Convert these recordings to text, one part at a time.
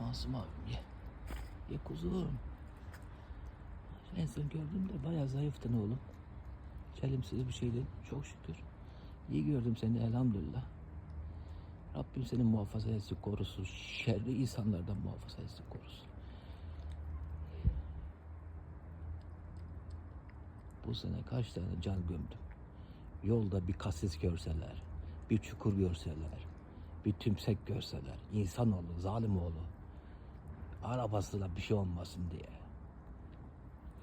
Masum abim ye. Ye kuzum. En son gördüğümde bayağı zayıftın oğlum. Çelimsiz bir şeydin. Çok şükür. İyi gördüm seni elhamdülillah. Rabbim seni muhafaza etsin korusun. Şerri insanlardan muhafaza etsin korusun. Bu sene kaç tane can gömdüm. Yolda bir kasis görseler, bir çukur görseler, bir tümsek görseler, insanoğlu, zalim oğlu, arabasına bir şey olmasın diye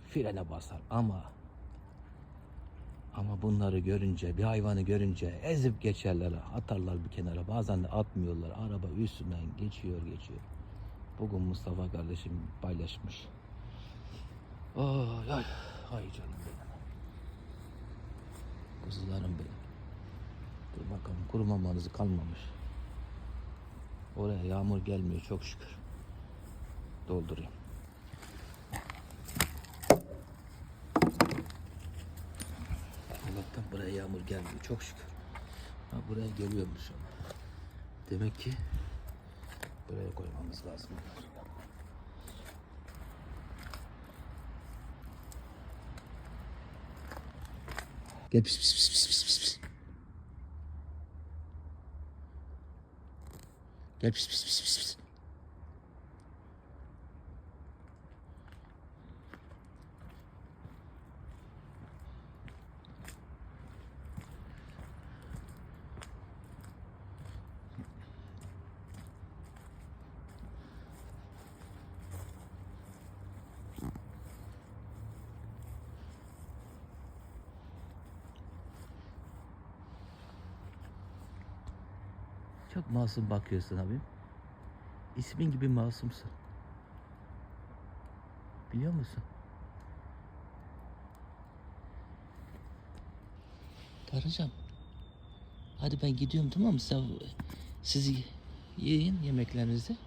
frene basar ama ama bunları görünce, bir hayvanı görünce ezip geçerler, atarlar bir kenara. Bazen de atmıyorlar. Araba üstünden geçiyor, geçiyor. Bugün Mustafa kardeşim paylaşmış. Ay ay, ay canım benim. Kuzularım benim. Dur bakalım kurumamanızı kalmamış. Oraya yağmur gelmiyor çok şükür. Doldurayım. Allah'tan buraya yağmur gelmiyor çok şükür. Ha buraya geliyormuş ama. Demek ki buraya koymamız lazım. Gel pis pis pis pis pis pis. Gel pis pis pis pis pis. Çok masum bakıyorsun abim. İsmin gibi masumsun. Biliyor musun? Karıcığım. Hadi ben gidiyorum tamam mı? Sen, siz yiyin yemeklerinizi.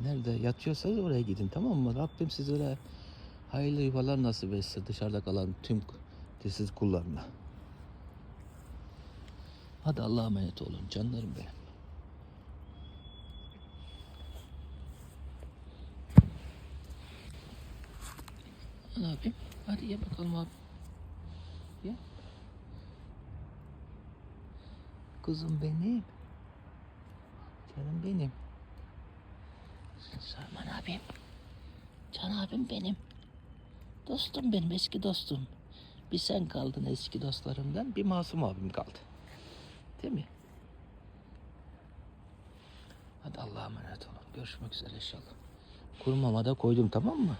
Nerede yatıyorsanız oraya gidin tamam mı? Rabbim sizlere hayırlı yuvalar nasip etsin dışarıda kalan tüm disiz kullarına. Hadi Allah'a emanet olun canlarım benim. Ne yapayım? Hadi ye bakalım abi. Ye. Kuzum benim. Canım benim. Sarman abim. Can abim benim. Dostum benim, eski dostum. Bir sen kaldın eski dostlarımdan, bir masum abim kaldı. Değil mi? Hadi Allah'a emanet olun. Görüşmek üzere inşallah. Kurumama da koydum tamam mı?